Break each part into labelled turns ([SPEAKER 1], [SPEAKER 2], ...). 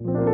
[SPEAKER 1] you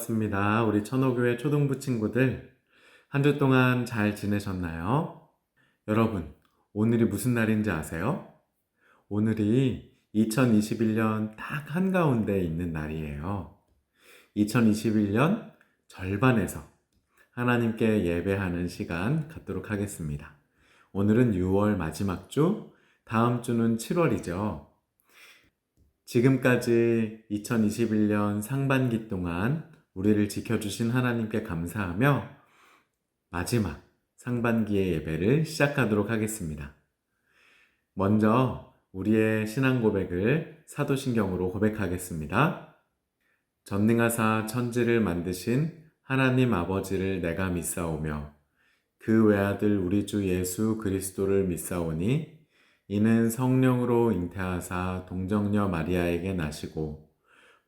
[SPEAKER 1] 롬 반갑습니다. 우리 천호교회 초등부 친구들 한 주 동안 잘 지내셨나요? 여러분 오늘이 무슨 날인지 아세요? 오늘이 2021년 딱 한가운데 있는 날이에요. 2021년 절반에서 하나님께 예배하는 시간 갖도록 하겠습니다. 오늘은 6월 마지막 주, 다음 주는 7월이죠. 지금까지 2021년 상반기 동안 우리를 지켜주신 하나님께 감사하며 마지막 상반기의 예배를 시작하도록 하겠습니다. 먼저 우리의 신앙 고백을 사도신경으로 고백하겠습니다. 전능하사 천지를 만드신 하나님 아버지를 내가 믿사오며 그 외아들 우리 주 예수 그리스도를 믿사오니 이는 성령으로 잉태하사 동정녀 마리아에게 나시고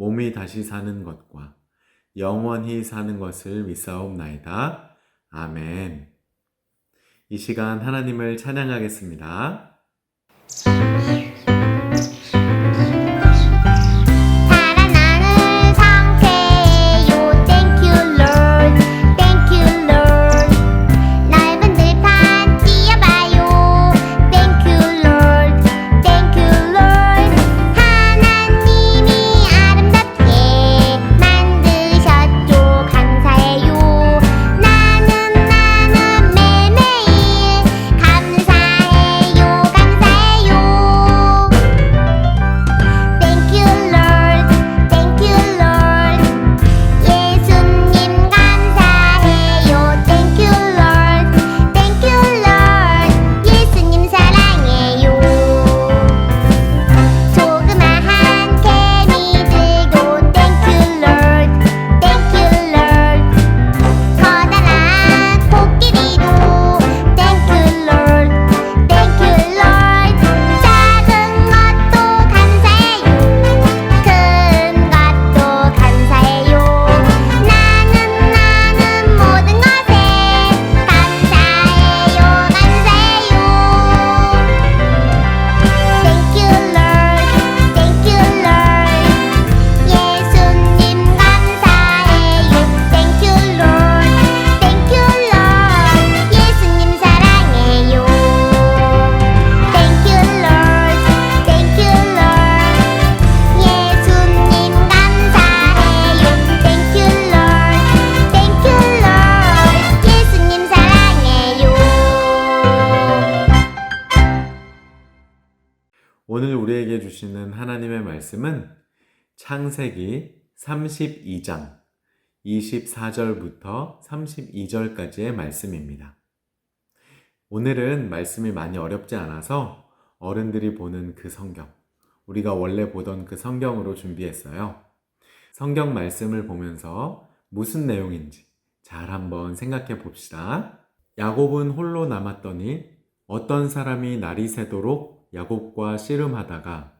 [SPEAKER 1] 몸이 다시 사는 것과 영원히 사는 것을 믿사옵나이다. 아멘. 이 시간 하나님을 찬양하겠습니다. 창세기 32장 24절부터 32절까지의 말씀입니다. 오늘은 말씀이 많이 어렵지 않아서 어른들이 보는 그 성경, 우리가 원래 보던 그 성경으로 준비했어요. 성경 말씀을 보면서 무슨 내용인지 잘 한번 생각해 봅시다. 야곱은 홀로 남았더니 어떤 사람이 날이 새도록 야곱과 씨름하다가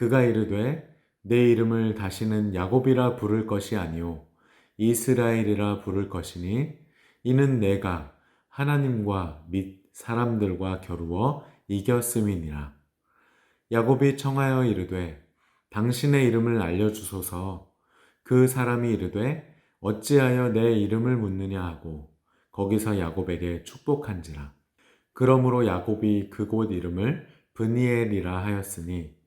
[SPEAKER 1] 그가 이르되 내 이름을 다시는 야곱이라 부를 것이 아니요 이스라엘이라 부를 것이니 이는 내가 하나님과 및 사람들과 겨루어 이겼음이니라. 야곱이 청하여 이르되 당신의 이름을 알려주소서 그 사람이 이르되 어찌하여 내 이름을 묻느냐 하고 거기서 야곱에게 축복한지라. 그러므로 야곱이 그곳 이름을 브니엘이라 하였으니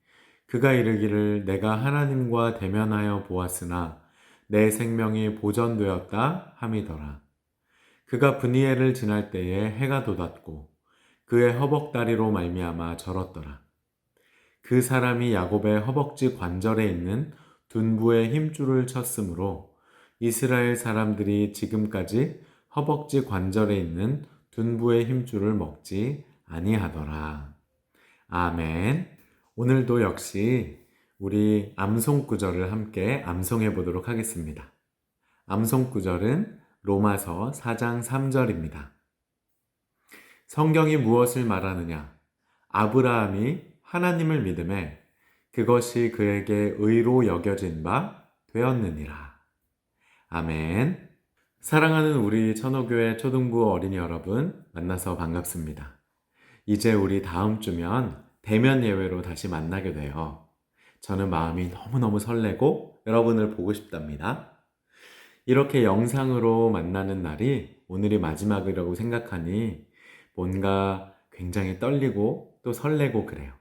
[SPEAKER 1] 그가 이르기를 내가 하나님과 대면하여 보았으나 내 생명이 보전되었다 함이더라. 그가 브니엘을 지날 때에 해가 돋았고 그의 허벅다리로 말미암아 절었더라. 그 사람이 야곱의 허벅지 관절에 있는 둔부의 힘줄을 쳤으므로 이스라엘 사람들이 지금까지 허벅지 관절에 있는 둔부의 힘줄을 먹지 아니하더라. 아멘. 오늘도 역시 우리 암송 구절을 함께 암송해 보도록 하겠습니다. 암송 구절은 로마서 4장 3절입니다. 성경이 무엇을 말하느냐? 아브라함이 하나님을 믿음에 그것이 그에게 의로 여겨진 바 되었느니라. 아멘. 사랑하는 우리 천호교회 초등부 어린이 여러분, 만나서 반갑습니다. 이제 우리 다음 주면 대면 예외로 다시 만나게 돼요. 저는 마음이 너무너무 설레고 여러분을 보고 싶답니다. 이렇게 영상으로 만나는 날이 오늘이 마지막이라고 생각하니 뭔가 굉장히 떨리고 또 설레고 그래요.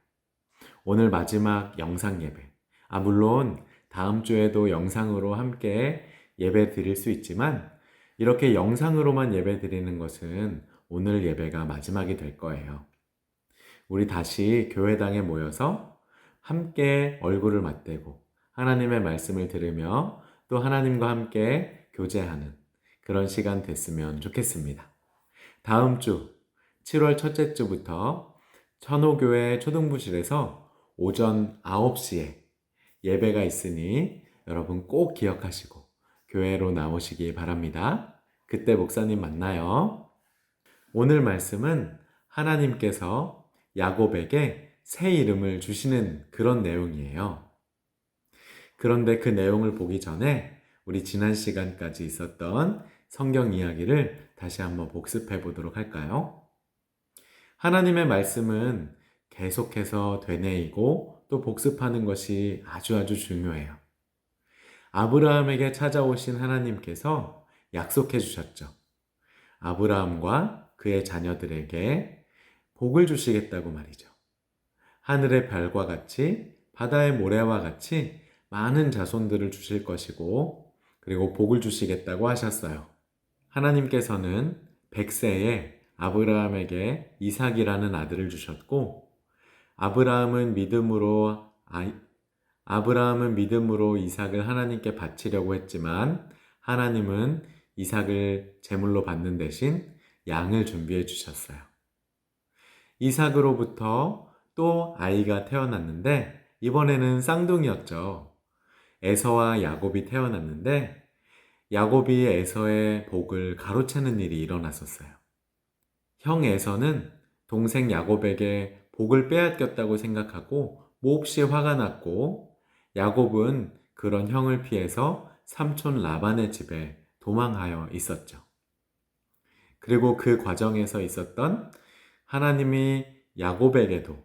[SPEAKER 1] 오늘 마지막 영상 예배. 아, 물론 다음 주에도 영상으로 함께 예배 드릴 수 있지만 이렇게 영상으로만 예배 드리는 것은 오늘 예배가 마지막이 될 거예요. 우리 다시 교회당에 모여서 함께 얼굴을 맞대고 하나님의 말씀을 들으며 또 하나님과 함께 교제하는 그런 시간 됐으면 좋겠습니다. 다음 주 7월 첫째 주부터 천호교회 초등부실에서 오전 9시에 예배가 있으니 여러분 꼭 기억하시고 교회로 나오시기 바랍니다. 그때 목사님 만나요. 오늘 말씀은 하나님께서 야곱에게 새 이름을 주시는 그런 내용이에요. 그런데 그 내용을 보기 전에 우리 지난 시간까지 있었던 성경 이야기를 다시 한번 복습해 보도록 할까요? 하나님의 말씀은 계속해서 되뇌이고 또 복습하는 것이 아주 아주 중요해요. 아브라함에게 찾아오신 하나님께서 약속해 주셨죠. 아브라함과 그의 자녀들에게 복을 주시겠다고 말이죠. 하늘의 별과 같이 바다의 모래와 같이 많은 자손들을 주실 것이고 그리고 복을 주시겠다고 하셨어요. 하나님께서는 백세에 아브라함에게 이삭이라는 아들을 주셨고 아브라함은 믿음으로 아, 아브라함은 믿음으로 이삭을 하나님께 바치려고 했지만 하나님은 이삭을 제물로 받는 대신 양을 준비해 주셨어요. 이삭으로부터 또 아이가 태어났는데 이번에는 쌍둥이였죠. 에서와 야곱이 태어났는데 야곱이 에서의 복을 가로채는 일이 일어났었어요. 형 에서는 동생 야곱에게 복을 빼앗겼다고 생각하고 몹시 화가 났고 야곱은 그런 형을 피해서 삼촌 라반의 집에 도망하여 있었죠. 그리고 그 과정에서 있었던 하나님이 야곱에게도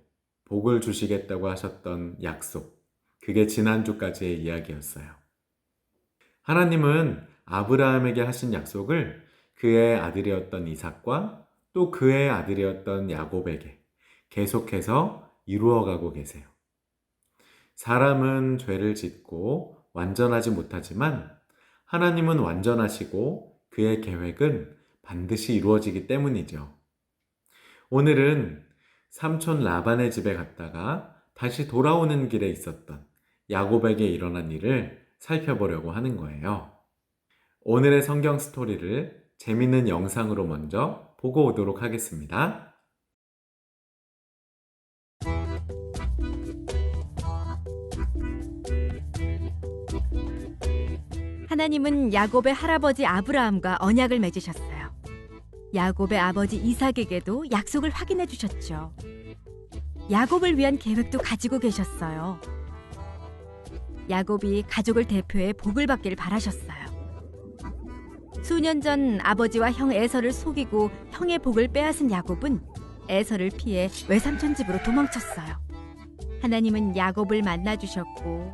[SPEAKER 1] 복을 주시겠다고 하셨던 약속. 그게 지난주까지의 이야기였어요. 하나님은 아브라함에게 하신 약속을 그의 아들이었던 이삭과 또 그의 아들이었던 야곱에게 계속해서 이루어가고 계세요. 사람은 죄를 짓고 완전하지 못하지만 하나님은 완전하시고 그의 계획은 반드시 이루어지기 때문이죠. 오늘은 삼촌 라반의 집에 갔다가 다시 돌아오는 길에 있었던 야곱에게 일어난 일을 살펴보려고 하는 거예요. 오늘의 성경 스토리를 재밌는 영상으로 먼저 보고 오도록 하겠습니다.
[SPEAKER 2] 하나님은 야곱의 할아버지 아브라함과 언약을 맺으셨어요. 야곱의 아버지 이삭에게도 약속을 확인해 주셨죠. 야곱을 위한 계획도 가지고 계셨어요. 야곱이 가족을 대표해 복을 받길 바라셨어요. 수년 전 아버지와 형 에서를 속이고 형의 복을 빼앗은 야곱은 에서를 피해 외삼촌 집으로 도망쳤어요. 하나님은 야곱을 만나 주셨고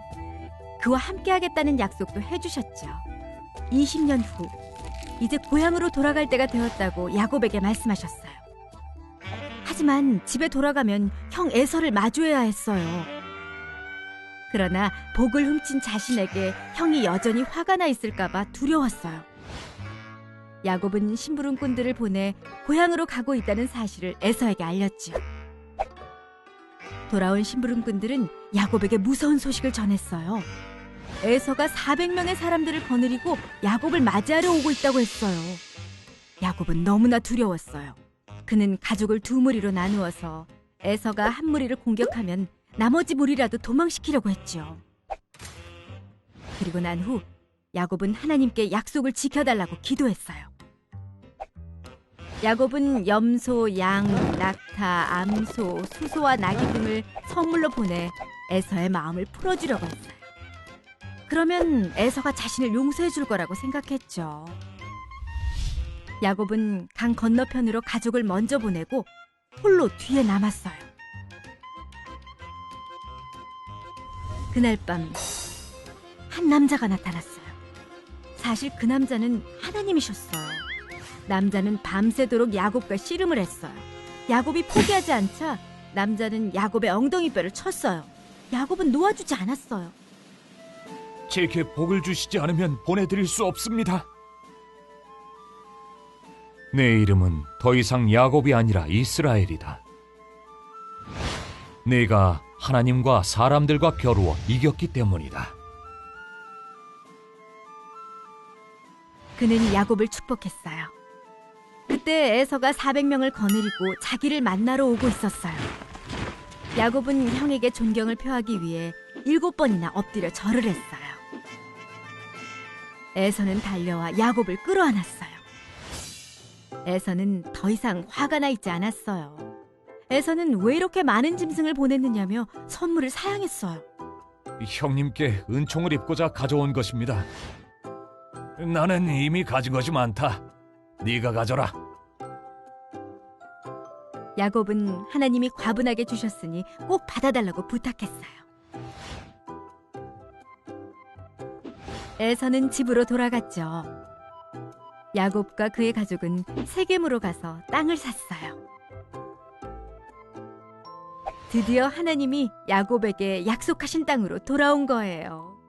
[SPEAKER 2] 그와 함께하겠다는 약속도 해주셨죠. 20년 후 이제 고향으로 돌아갈 때가 되었다고 야곱에게 말씀하셨어요. 하지만 집에 돌아가면 형 에서를 마주해야 했어요. 그러나 복을 훔친 자신에게 형이 여전히 화가 나 있을까봐 두려웠어요. 야곱은 심부름꾼들을 보내 고향으로 가고 있다는 사실을 에서에게 알렸지요. 돌아온 심부름꾼들은 야곱에게 무서운 소식을 전했어요. 에서가 400명의 사람들을 거느리고 야곱을 맞이하려 오고 있다고 했어요. 야곱은 너무나 두려웠어요. 그는 가족을 두 무리로 나누어서 에서가 한 무리를 공격하면 나머지 무리라도 도망시키려고 했죠. 그리고 난 후 야곱은 하나님께 약속을 지켜달라고 기도했어요. 야곱은 염소, 양, 낙타, 암소, 수소와 나귀 등을 선물로 보내 에서의 마음을 풀어주려고 했어요. 그러면 에서가 자신을 용서해 줄 거라고 생각했죠. 야곱은 강 건너편으로 가족을 먼저 보내고 홀로 뒤에 남았어요. 그날 밤 한 남자가 나타났어요. 사실 그 남자는 하나님이셨어요. 남자는 밤새도록 야곱과 씨름을 했어요. 야곱이 포기하지 않자 남자는 야곱의 엉덩이뼈를 쳤어요. 야곱은 놓아주지 않았어요.
[SPEAKER 3] 제게 복을 주시지 않으면 보내드릴 수 없습니다. 내 이름은 더 이상 야곱이 아니라 이스라엘이다. 내가 하나님과 사람들과 겨루어 이겼기 때문이다.
[SPEAKER 2] 그는 야곱을 축복했어요. 그때 에서가 400명을 거느리고 자기를 만나러 오고 있었어요. 야곱은 형에게 존경을 표하기 위해 일곱 번이나 엎드려 절을 했어요. 에서는 달려와 야곱을 끌어안았어요. 에서는 더 이상 화가 나 있지 않았어요. 에서는 왜 이렇게 많은 짐승을 보냈느냐며 선물을 사양했어요.
[SPEAKER 3] 형님께 은총을 입고자 가져온 것입니다. 나는 이미 가진 것이 많다. 네가 가져라.
[SPEAKER 2] 야곱은 하나님이 과분하게 주셨으니 꼭 받아달라고 부탁했어요. 에서는 집으로 돌아갔죠. 야곱과 그의 가족은 세겜으로 가서 땅을 샀어요. 드디어 하나님이 야곱에게 약속하신 땅으로 돌아온 거예요.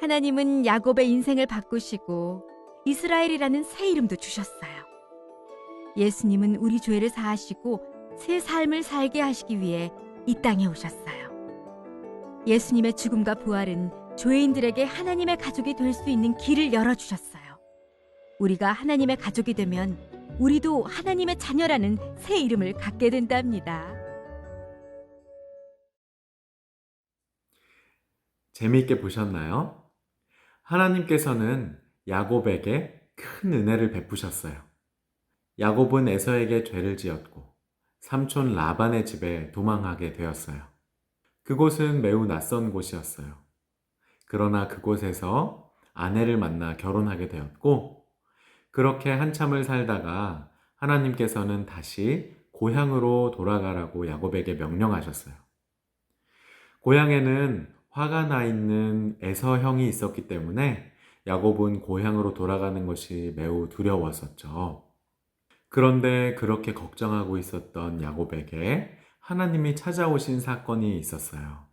[SPEAKER 2] 하나님은 야곱의 인생을 바꾸시고 이스라엘이라는 새 이름도 주셨어요. 예수님은 우리 죄를 사하시고 새 삶을 살게 하시기 위해 이 땅에 오셨어요. 예수님의 죽음과 부활은 죄인들에게 하나님의 가족이 될 수 있는 길을 열어주셨어요. 우리가 하나님의 가족이 되면 우리도 하나님의 자녀라는 새 이름을 갖게 된답니다.
[SPEAKER 1] 재미있게 보셨나요? 하나님께서는 야곱에게 큰 은혜를 베푸셨어요. 야곱은 에서에게 죄를 지었고 삼촌 라반의 집에 도망하게 되었어요. 그곳은 매우 낯선 곳이었어요. 그러나 그곳에서 아내를 만나 결혼하게 되었고 그렇게 한참을 살다가 하나님께서는 다시 고향으로 돌아가라고 야곱에게 명령하셨어요. 고향에는 화가 나 있는 에서 형이 있었기 때문에 야곱은 고향으로 돌아가는 것이 매우 두려웠었죠. 그런데 그렇게 걱정하고 있었던 야곱에게 하나님이 찾아오신 사건이 있었어요.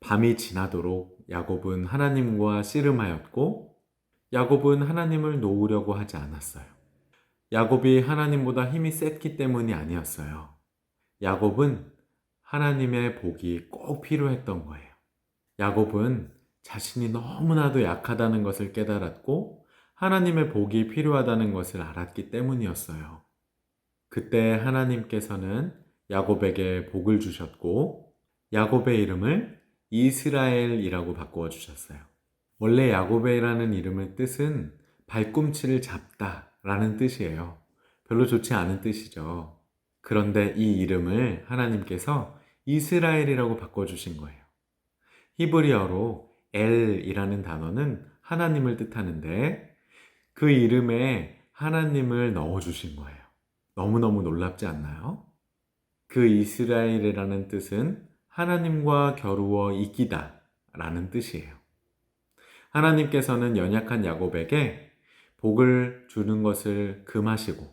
[SPEAKER 1] 밤이 지나도록 야곱은 하나님과 씨름하였고 야곱은 하나님을 놓으려고 하지 않았어요. 야곱이 하나님보다 힘이 셌기 때문이 아니었어요. 야곱은 하나님의 복이 꼭 필요했던 거예요. 야곱은 자신이 너무나도 약하다는 것을 깨달았고 하나님의 복이 필요하다는 것을 알았기 때문이었어요. 그때 하나님께서는 야곱에게 복을 주셨고 야곱의 이름을 이스라엘이라고 바꾸어 주셨어요. 원래 야곱이라는 이름의 뜻은 발꿈치를 잡다 라는 뜻이에요. 별로 좋지 않은 뜻이죠. 그런데 이 이름을 하나님께서 이스라엘이라고 바꿔주신 거예요. 히브리어로 엘이라는 단어는 하나님을 뜻하는데 그 이름에 하나님을 넣어주신 거예요. 너무너무 놀랍지 않나요? 그 이스라엘이라는 뜻은 하나님과 겨루어 이기다 라는 뜻이에요. 하나님께서는 연약한 야곱에게 복을 주는 것을 금하시고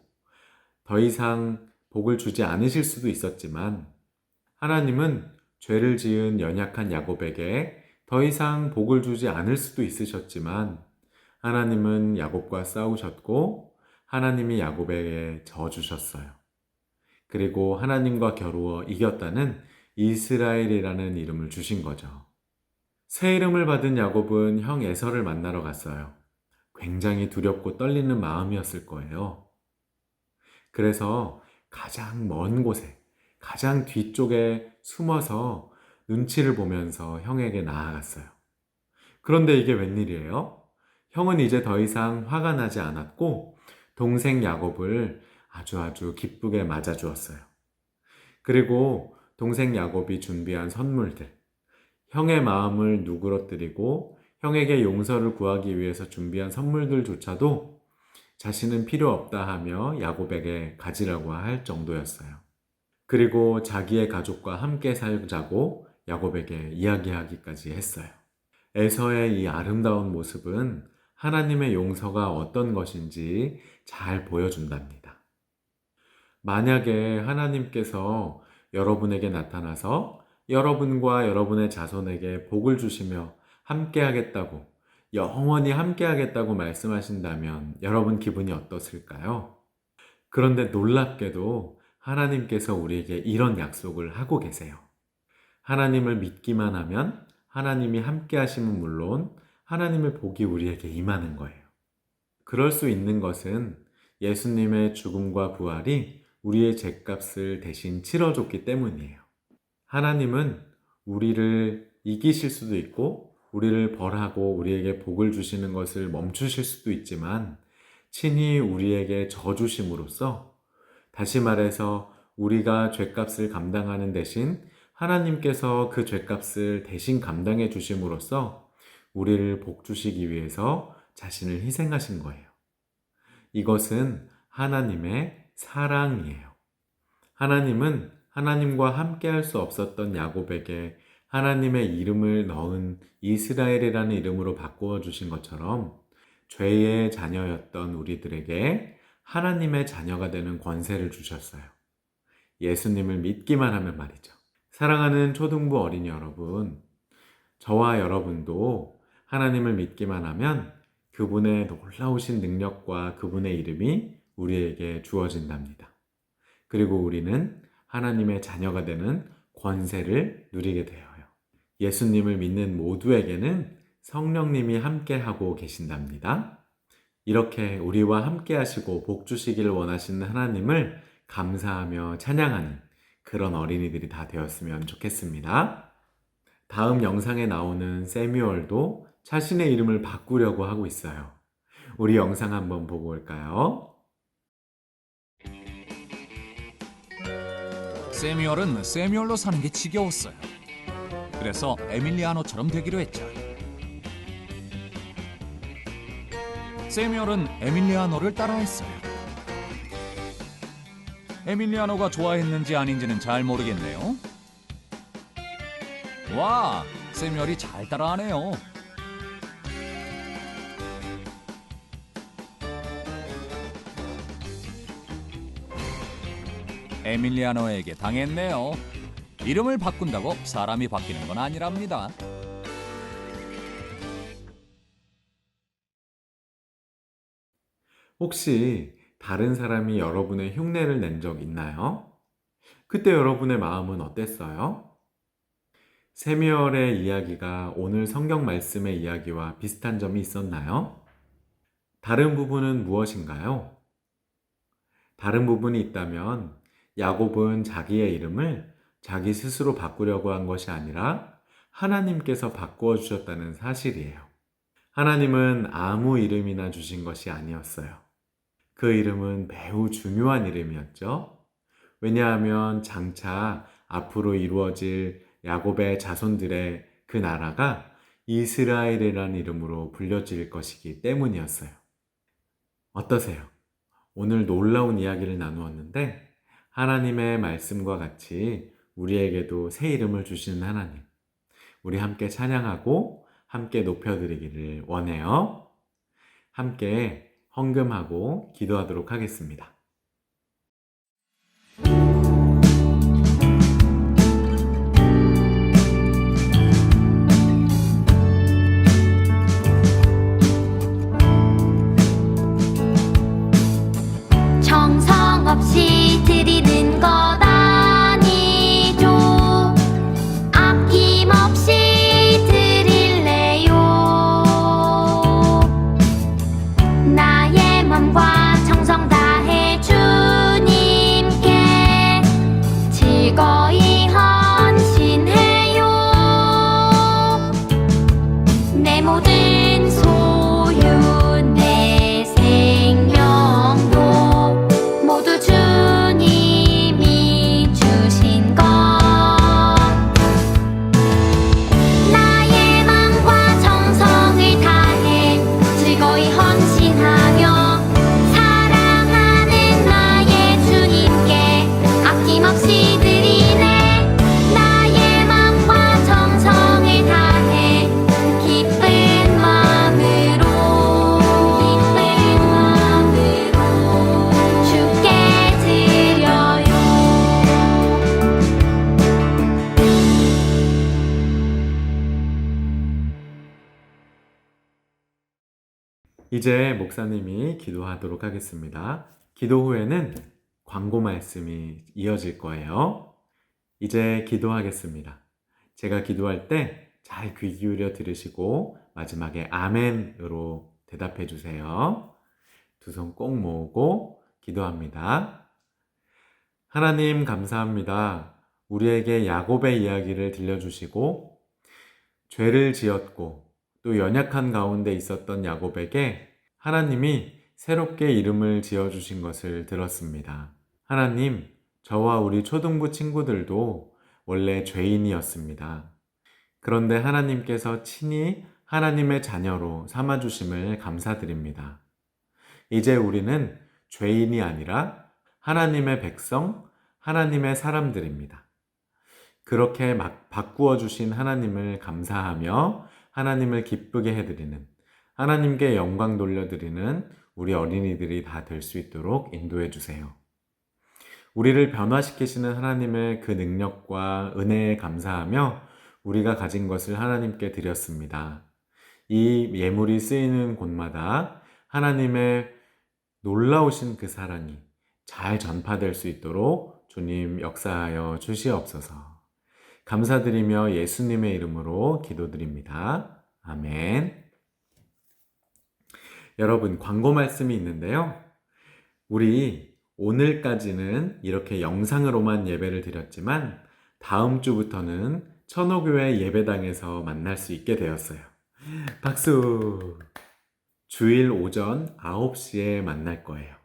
[SPEAKER 1] 더 이상 복을 주지 않으실 수도 있었지만 하나님은 죄를 지은 연약한 야곱에게 더 이상 복을 주지 않을 수도 있으셨지만 하나님은 야곱과 싸우셨고 하나님이 야곱에게 져 주셨어요. 그리고 하나님과 겨루어 이겼다는 이스라엘이라는 이름을 주신 거죠. 새 이름을 받은 야곱은 형 에서를 만나러 갔어요. 굉장히 두렵고 떨리는 마음이었을 거예요. 그래서 가장 먼 곳에, 가장 뒤쪽에 숨어서 눈치를 보면서 형에게 나아갔어요. 그런데 이게 웬일이에요? 형은 이제 더 이상 화가 나지 않았고 동생 야곱을 아주 아주 기쁘게 맞아주었어요. 그리고 동생 야곱이 준비한 선물들, 형의 마음을 누그러뜨리고 형에게 용서를 구하기 위해서 준비한 선물들조차도 자신은 필요 없다 하며 야곱에게 가지라고 할 정도였어요. 그리고 자기의 가족과 함께 살자고 야곱에게 이야기하기까지 했어요. 에서의 이 아름다운 모습은 하나님의 용서가 어떤 것인지 잘 보여준답니다. 만약에 하나님께서 여러분에게 나타나서 여러분과 여러분의 자손에게 복을 주시며 함께 하겠다고, 영원히 함께 하겠다고 말씀하신다면 여러분 기분이 어떻을까요? 그런데 놀랍게도 하나님께서 우리에게 이런 약속을 하고 계세요. 하나님을 믿기만 하면 하나님이 함께 하심은 물론 하나님의 복이 우리에게 임하는 거예요. 그럴 수 있는 것은 예수님의 죽음과 부활이 우리의 죄값을 대신 치러줬기 때문이에요. 하나님은 우리를 이기실 수도 있고 우리를 벌하고 우리에게 복을 주시는 것을 멈추실 수도 있지만 친히 우리에게 져 주심으로써 다시 말해서 우리가 죄값을 감당하는 대신 하나님께서 그 죄값을 대신 감당해 주심으로써 우리를 복 주시기 위해서 자신을 희생하신 거예요. 이것은 하나님의 사랑이에요. 하나님은 하나님과 함께 할 수 없었던 야곱에게 하나님의 이름을 넣은 이스라엘이라는 이름으로 바꾸어 주신 것처럼 죄의 자녀였던 우리들에게 하나님의 자녀가 되는 권세를 주셨어요. 예수님을 믿기만 하면 말이죠. 사랑하는 초등부 어린이 여러분, 저와 여러분도 하나님을 믿기만 하면 그분의 놀라우신 능력과 그분의 이름이 우리에게 주어진답니다. 그리고 우리는 하나님의 자녀가 되는 권세를 누리게 되어요. 예수님을 믿는 모두에게는 성령님이 함께하고 계신답니다. 이렇게 우리와 함께 하시고 복 주시기를 원하시는 하나님을 감사하며 찬양하는 그런 어린이들이 다 되었으면 좋겠습니다. 다음 영상에 나오는 세뮤얼도 자신의 이름을 바꾸려고 하고 있어요. 우리 영상 한번 보고 올까요?
[SPEAKER 3] 세뮤얼은 세뮤얼로 사는 게 지겨웠어요. 그래서 에밀리아노처럼 되기로 했죠. 세뮤얼은 에밀리아노를 따라했어요. 에밀리아노가 좋아했는지 아닌지는 잘 모르겠네요. 와, 세뮤얼이 잘 따라하네요. 에밀리아노에게 당했네요.
[SPEAKER 4] 이름을 바꾼다고 사람이 바뀌는 건 아니랍니다.
[SPEAKER 1] 혹시 다른 사람이 여러분의 흉내를 낸 적 있나요? 그때 여러분의 마음은 어땠어요? 세미얼의 이야기가 오늘 성경 말씀의 이야기와 비슷한 점이 있었나요? 다른 부분은 무엇인가요? 다른 부분이 있다면 야곱은 자기의 이름을 자기 스스로 바꾸려고 한 것이 아니라 하나님께서 바꾸어 주셨다는 사실이에요. 하나님은 아무 이름이나 주신 것이 아니었어요. 그 이름은 매우 중요한 이름이었죠. 왜냐하면 장차 앞으로 이루어질 야곱의 자손들의 그 나라가 이스라엘이라는 이름으로 불려질 것이기 때문이었어요. 어떠세요? 오늘 놀라운 이야기를 나누었는데 하나님의 말씀과 같이 우리에게도 새 이름을 주시는 하나님. 우리 함께 찬양하고 함께 높여드리기를 원해요. 함께 헌금하고 기도하도록 하겠습니다. 이제 목사님이 기도하도록 하겠습니다. 기도 후에는 광고 말씀이 이어질 거예요. 이제 기도하겠습니다. 제가 기도할 때 잘 귀 기울여 들으시고 마지막에 아멘으로 대답해 주세요. 두 손 꼭 모으고 기도합니다. 하나님 감사합니다. 우리에게 야곱의 이야기를 들려주시고 죄를 지었고 또 연약한 가운데 있었던 야곱에게 하나님이 새롭게 이름을 지어주신 것을 들었습니다. 하나님, 저와 우리 초등부 친구들도 원래 죄인이었습니다. 그런데 하나님께서 친히 하나님의 자녀로 삼아주심을 감사드립니다. 이제 우리는 죄인이 아니라 하나님의 백성, 하나님의 사람들입니다. 그렇게 막 바꾸어 주신 하나님을 감사하며 하나님을 기쁘게 해드리는 하나님께 영광 돌려드리는 우리 어린이들이 다 될 수 있도록 인도해 주세요. 우리를 변화시키시는 하나님의 그 능력과 은혜에 감사하며 우리가 가진 것을 하나님께 드렸습니다. 이 예물이 쓰이는 곳마다 하나님의 놀라우신 그 사랑이 잘 전파될 수 있도록 주님 역사하여 주시옵소서. 감사드리며 예수님의 이름으로 기도드립니다. 아멘. 여러분, 광고 말씀이 있는데요. 우리 오늘까지는 이렇게 영상으로만 예배를 드렸지만 다음 주부터는 천호교회 예배당에서 만날 수 있게 되었어요. 박수! 주일 오전 9시에 만날 거예요.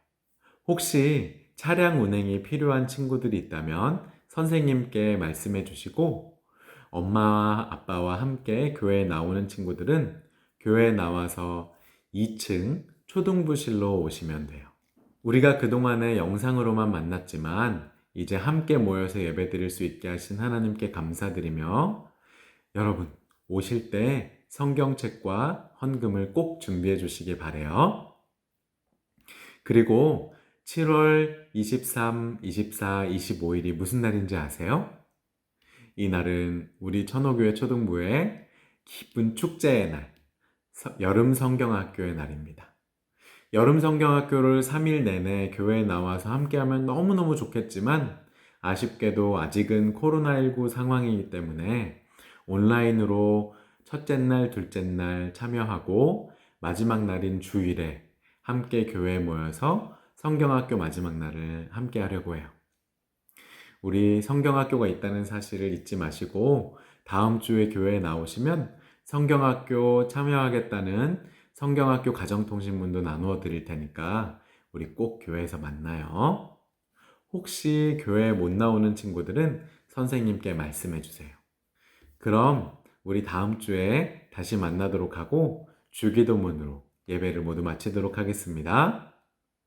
[SPEAKER 1] 혹시 차량 운행이 필요한 친구들이 있다면 선생님께 말씀해 주시고 엄마와 아빠와 함께 교회에 나오는 친구들은 교회에 나와서 2층 초등부실로 오시면 돼요. 우리가 그동안에 영상으로만 만났지만 이제 함께 모여서 예배 드릴 수 있게 하신 하나님께 감사드리며 여러분 오실 때 성경책과 헌금을 꼭 준비해 주시기 바래요. 그리고 7월 23, 24, 25일이 무슨 날인지 아세요? 이날은 우리 천호교회 초등부의 기쁜 축제의 날, 서- 여름 성경학교의 날입니다. 여름 성경학교를 3일 내내 교회에 나와서 함께하면 너무너무 좋겠지만 아쉽게도 아직은 코로나19 상황이기 때문에 온라인으로 첫째 날, 둘째 날 참여하고 마지막 날인 주일에 함께 교회에 모여서 성경학교 마지막 날을 함께 하려고 해요. 우리 성경학교가 있다는 사실을 잊지 마시고 다음 주에 교회에 나오시면 성경학교 참여하겠다는 성경학교 가정통신문도 나누어 드릴 테니까 우리 꼭 교회에서 만나요. 혹시 교회에 못 나오는 친구들은 선생님께 말씀해 주세요. 그럼 우리 다음 주에 다시 만나도록 하고 주기도문으로 예배를 모두 마치도록 하겠습니다.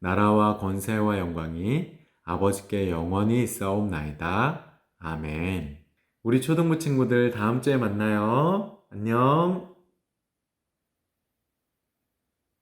[SPEAKER 1] 나라와 권세와 영광이 아버지께 영원히 있사옵나이다. 아멘. 우리 초등부 친구들 다음 주에 만나요. 안녕.